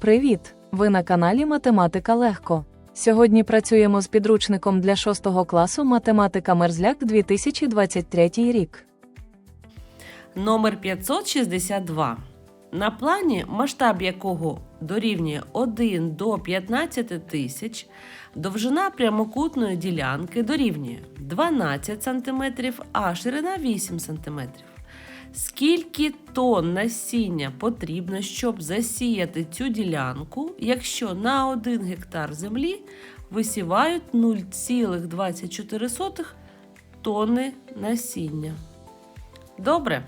Привіт! Ви на каналі Математика Легко. Сьогодні працюємо з підручником для 6 класу Математика Мерзляк 2023 рік. Номер 562. На плані, масштаб якого дорівнює 1 до 15 тисяч, довжина прямокутної ділянки дорівнює 12 см, а ширина 8 см. Скільки тонн насіння потрібно, щоб засіяти цю ділянку, якщо на 1 гектар землі висівають 0,24 тонни насіння? Добре,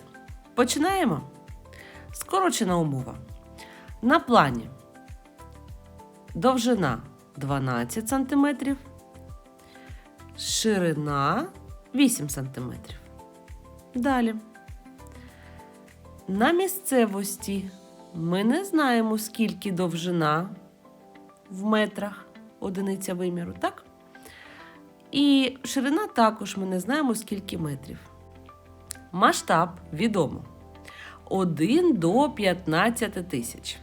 починаємо. Скорочена умова. На плані довжина 12 см, ширина 8 см. Далі. На місцевості ми не знаємо, скільки довжина в метрах одиниця виміру, так? І ширина також ми не знаємо, скільки метрів. Масштаб відомо. 1 до 15 тисяч.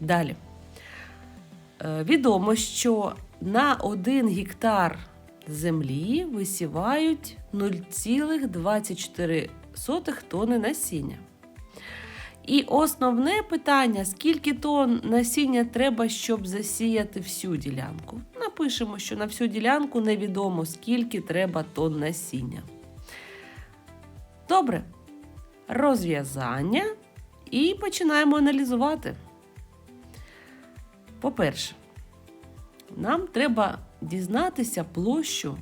Далі. Е, Відомо, що на 1 гектар землі висівають 0,24 тонни насіння. І основне питання: скільки тонн насіння треба, щоб засіяти всю ділянку? Напишемо, що на всю ділянку невідомо, скільки треба тонн насіння. Добре. Розв'язання і починаємо аналізувати. По-перше, нам треба дізнатися площу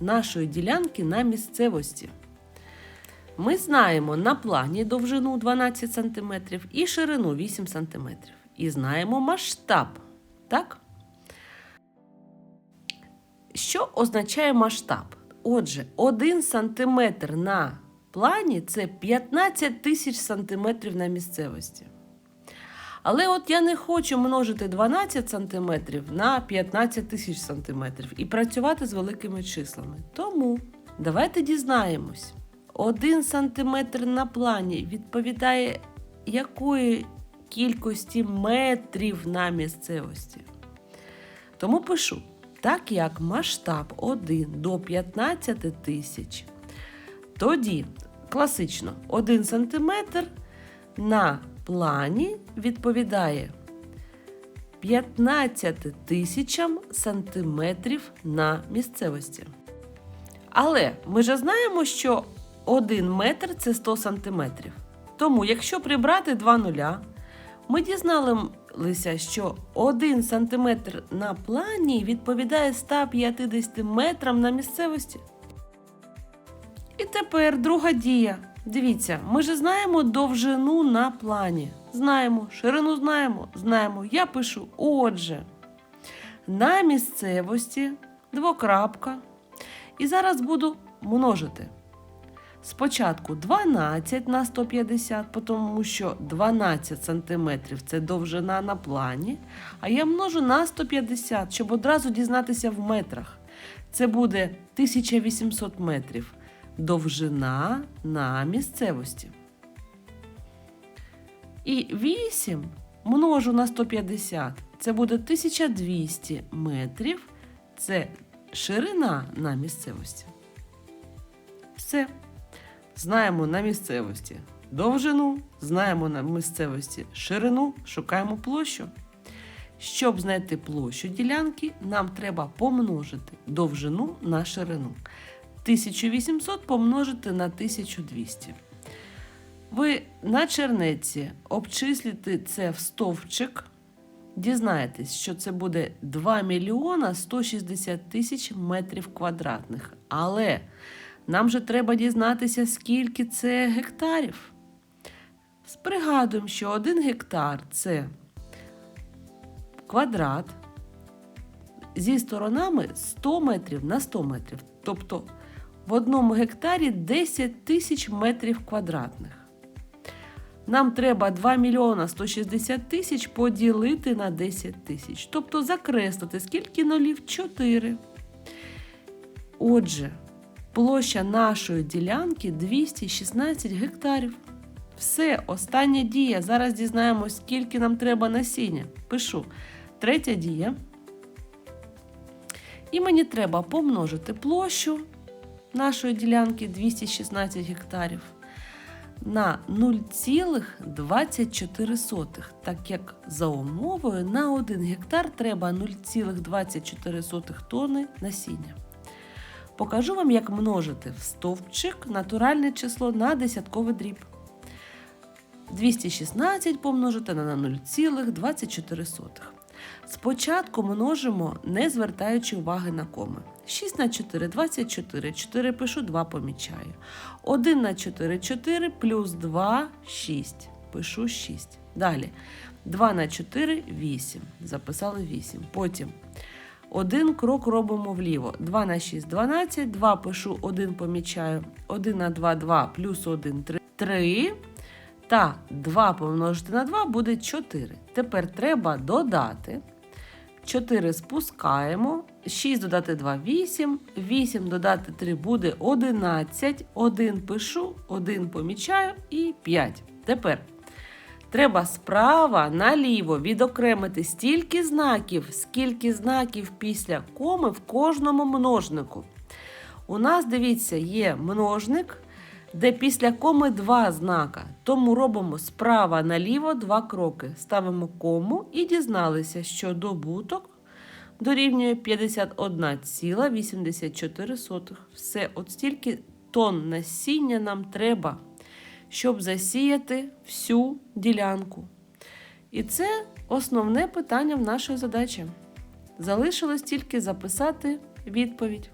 нашої ділянки на місцевості. Ми знаємо на плані довжину 12 см і ширину 8 см. І знаємо масштаб. Так? Що означає масштаб? Отже, 1 см на плані це 15 тисяч сантиметрів на місцевості. Але от я не хочу множити 12 сантиметрів на 15 тисяч сантиметрів і працювати з великими числами. Тому давайте дізнаємось. 1 сантиметр на плані відповідає якої кількості метрів на місцевості. Тому пишу, так як масштаб 1 до 15 тисяч, тоді класично 1 см на плані відповідає 15 тисячам сантиметрів на місцевості. Але ми ж знаємо, що 1 метр це 100 сантиметрів. Тому, якщо прибрати два нуля, ми дізналися, що 1 сантиметр на плані відповідає 150 метрам на місцевості. І тепер друга дія. Дивіться, ми ж знаємо довжину на плані. Знаємо, ширину знаємо, знаємо. Я пишу отже. На місцевості двокрапка. І зараз буду множити. Спочатку 12 на 150, тому що 12 см це довжина на плані. А я множу на 150, щоб одразу дізнатися в метрах. Це буде 1800 метрів довжина на місцевості. І 8 множу на 150. Це буде 1200 метрів. Це ширина на місцевості. Все. Знаємо на місцевості довжину, знаємо на місцевості ширину, шукаємо площу. Щоб знайти площу ділянки, нам треба помножити довжину на ширину. 1800 помножити на 1200. Ви на чернеці обчислите це в стовпчик. Дізнаєтесь, що це буде 2 мільйона 160 тисяч метрів квадратних. Але нам же треба дізнатися, скільки це гектарів. Пригадуємо, що 1 гектар це квадрат зі сторонами 100 метрів на 100 метрів. Тобто в одному гектарі 10 тисяч метрів квадратних. Нам треба 2 мільйона 160 тисяч поділити на 10 тисяч. Тобто закреслити, скільки нулів 4. Отже, площа нашої ділянки 216 гектарів. Все, остання дія. Зараз дізнаємось, скільки нам треба насіння. Пишу. Третя дія. І мені треба помножити площу нашої ділянки 216 гектарів на 0,24, так як за умовою на 1 гектар треба 0,24 тонни насіння. Покажу вам, як множити в стовпчик натуральне число на десятковий дріб. 216 помножити на 0,24. Спочатку множимо, не звертаючи уваги на коми. 6 на 4 24, 4 пишу, 2 помічаю. 1 на 4 4 плюс 2 6. Пишу 6. Далі 2 на 4 8. Записали 8. Потім один крок робимо вліво. 2 на 6 12, 2 пишу, 1 помічаю. 1 на 2 2 плюс 1 3. 3. Та 2 помножити на 2 буде 4. Тепер треба додати. 4 спускаємо. 6 додати 2 8. 8 додати 3 буде 11. 1 пишу, 1 помічаю і 5. Тепер треба справа наліво відокремити стільки знаків, скільки знаків після коми в кожному множнику. У нас, дивіться, є множник, де після коми два знака. Тому робимо справа наліво два кроки. Ставимо кому і дізналися, що добуток дорівнює 51,84. Все, от стільки тонн насіння нам треба, щоб засіяти всю ділянку. І це основне питання в нашої задачі. Залишилось тільки записати відповідь.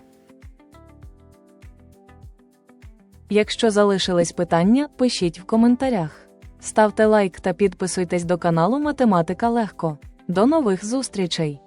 Якщо залишились питання, пишіть в коментарях. Ставте лайк та підписуйтесь до каналу Математика Легко. До нових зустрічей!